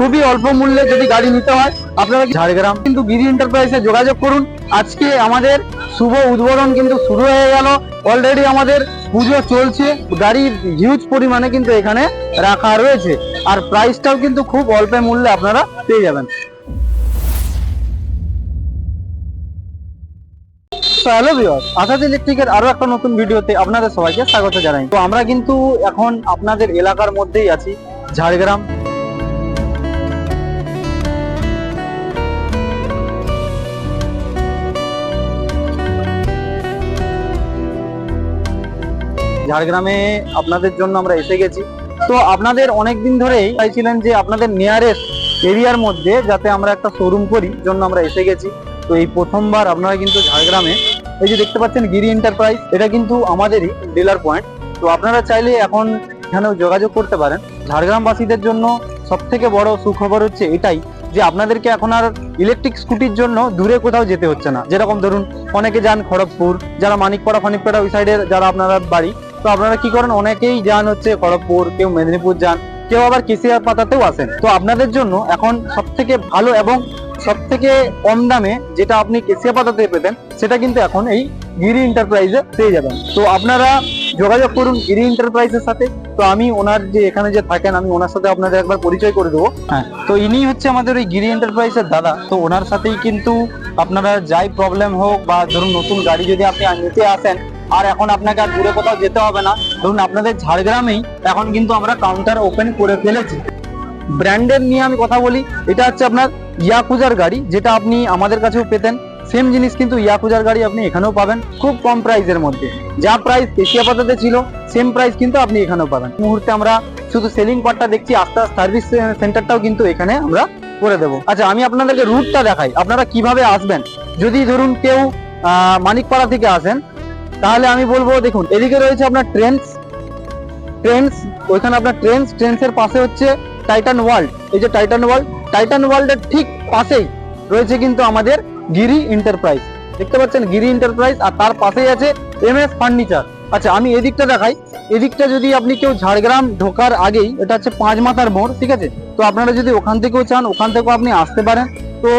খুবই অল্প মূল্যে যদি গাড়ি নিতে হয়, আপনারা ঝাড়গ্রাম? কিন্তু গিরি এন্টারপ্রাইজে যোগাযোগ করুন। আজকে আমাদের শুভ উদ্বোধন কিন্তু শুরু হয়ে গেল। অলরেডি আমাদের পুজো চলছে। গাড়ি হিউজ পরিমাণে কিন্তু এখানে রাখা রয়েছে। আর প্রাইসটাও কিন্তু খুব অল্প মূল্যে আপনারা পেয়ে যাবেন। হ্যালো ভিউয়ার্স আসাদ ইলেকট্রিকের আরও একটা নতুন ভিডিওতে আপনাদের সবাইকে স্বাগত জানাই। তো আমরা কিন্তু এখন আপনাদের এলাকার মধ্যেই আছি, ঝাড়গ্রাম। ঝাড়গ্রামে আপনাদের জন্য আমরা এসে গেছি। তো আপনাদের অনেক দিন ধরেই চাইছিলেন যে আপনাদের নিয়ারেস্ট এরিয়ার মধ্যে যাতে আমরা একটা শোরুম করি জন্য আমরা এসে গেছি। তো এই প্রথমবার আপনারা কিন্তু ঝাড়গ্রামে, এই যে দেখতে পাচ্ছেন গিরি এন্টারপ্রাইজ এটা কিন্তু আমাদেরই ডিলার পয়েন্ট তো আপনারা চাইলে এখন এখানেও যোগাযোগ করতে পারেন। ঝাড়গ্রামবাসীদের জন্য সব থেকে বড় সুখবর হচ্ছে এটাই, যে আপনাদেরকে এখন আর ইলেকট্রিক স্কুটির জন্য দূরে কোথাও যেতে হচ্ছে না। যেরকম ধরুন, অনেকে যান খড়গপুর, যারা মানিকপাড়া, ফানিকপাড়া ওই সাইডের যারা আপনারা বাড়ি তো আপনারা কি করেন? অনেকেই যান হচ্ছে খড়গপুর কেউ মেদিনীপুর যান কেউ আবার কেসিয়ার পাতাতেও আসেন। তো আপনাদের জন্য এখন সব থেকে ভালো এবং সব থেকে কম দামে যেটা আপনি কেসিয়া পাতাতে পেতেন সেটা কিন্তু এখন এই গিরি এন্টারপ্রাইজে পেয়ে যাবেন। তো আপনারা যোগাযোগ করুন গিরি এন্টারপ্রাইজের সাথে। তো আমি ওনার যে এখানে যে থাকেন আমি ওনার সাথে আপনাদের একবার পরিচয় করে দেবো। হ্যাঁ। তো ইনি হচ্ছে আমাদের ওই গিরি এন্টারপ্রাইজের দাদা। তো ওনার সাথেই কিন্তু আপনারা যাই প্রবলেম হোক বা ধরুন নতুন গাড়ি যদি আপনি নিতে আসেন আর এখন আপনাকে আর দূরে কোথাও যেতে হবে না। ধরুন আপনাদের ঝাড়গ্রামেই এখন কিন্তু আমরা কাউন্টার ওপেন করে ফেলেছি। ব্র্যান্ডের নিয়ে আমি কথা বলি, এটা হচ্ছে আপনার ইয়াকুজার গাড়ি, যেটা আপনি আমাদের কাছেও পেতেন। সেম জিনিস কিন্তু ইয়াকুজার গাড়ি আপনি এখানেও পাবেন, খুব কম প্রাইসের মধ্যে। যা প্রাইস এশিয়া পাতাতে ছিল সেম প্রাইস কিন্তু আপনি এখানেও পাবেন। মুহূর্তে আমরা শুধু সেলিং পার্টটা দেখছি, আস্তে আস্তে সার্ভিস সেন্টারটাও কিন্তু এখানে আমরা করে দেবো। আচ্ছা আমি আপনাদেরকে রুটটা দেখাই, আপনারা কীভাবে আসবেন? যদি ধরুন কেউ মানিকপাড়া থেকে আসেন তাহলে আমি বলব, দেখুন, এদিকে রয়েছে আপনার ট্রেন্স ট্রেন্স ওইখানে আপনার ট্রেন্স ট্রেন্সের পাশে হচ্ছে টাইটান ওয়ার্ল্ড এই যে টাইটান ওয়ার্ল্ড টাইটান ওয়ার্ল্ডের ঠিক পাশেই রয়েছে কিন্তু আমাদের গিরি এন্টারপ্রাইজ দেখতে পাচ্ছেন গিরি এন্টারপ্রাইজ আর তার পাশেই আছে এম এস ফার্নিচার আচ্ছা আমি এদিকটা দেখাই। এদিকটা যদি আপনি কেউ ঝাড়গ্রাম ঢোকার আগেই, এটা হচ্ছে পাঁচ মাথার মোড়, ঠিক আছে? তো আপনারা যদি ওখান থেকেও চান, ওখান থেকেও আপনি আসতে পারেন। তো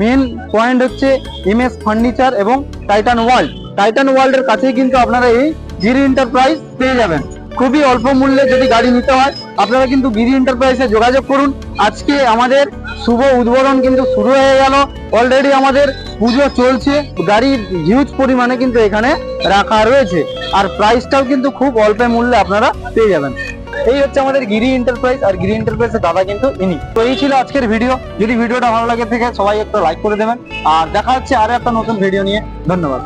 মেন পয়েন্ট হচ্ছে এম এস ফার্নিচার এবং টাইটান ওয়ার্ল্ড টাইটান ওয়ার্ল্ডের কাছেই কিন্তু আপনারা এই গিরি এন্টারপ্রাইজ পেয়ে যাবেন। খুবই অল্প মূল্যে যদি গাড়ি নিতে হয়, আপনারা কিন্তু গিরি এন্টারপ্রাইজে যোগাযোগ করুন। আজকে আমাদের শুভ উদ্বোধন কিন্তু শুরু হয়ে গেল। অলরেডি আমাদের পুজো চলছে। গাড়ি হিউজ পরিমাণে কিন্তু এখানে রাখা রয়েছে। আর প্রাইসটাও কিন্তু খুব অল্প মূল্যে আপনারা পেয়ে যাবেন। এই হচ্ছে আমাদের গিরি এন্টারপ্রাইজ আর গিরি এন্টারপ্রাইজের দাদা কিন্তু ইনি। তো এই ছিল আজকের ভিডিও যদি ভিডিওটা ভালো লাগে থেকে, সবাই একটু লাইক করে দেবেন। আর দেখা হচ্ছে আরও একটা নতুন ভিডিও নিয়ে। ধন্যবাদ।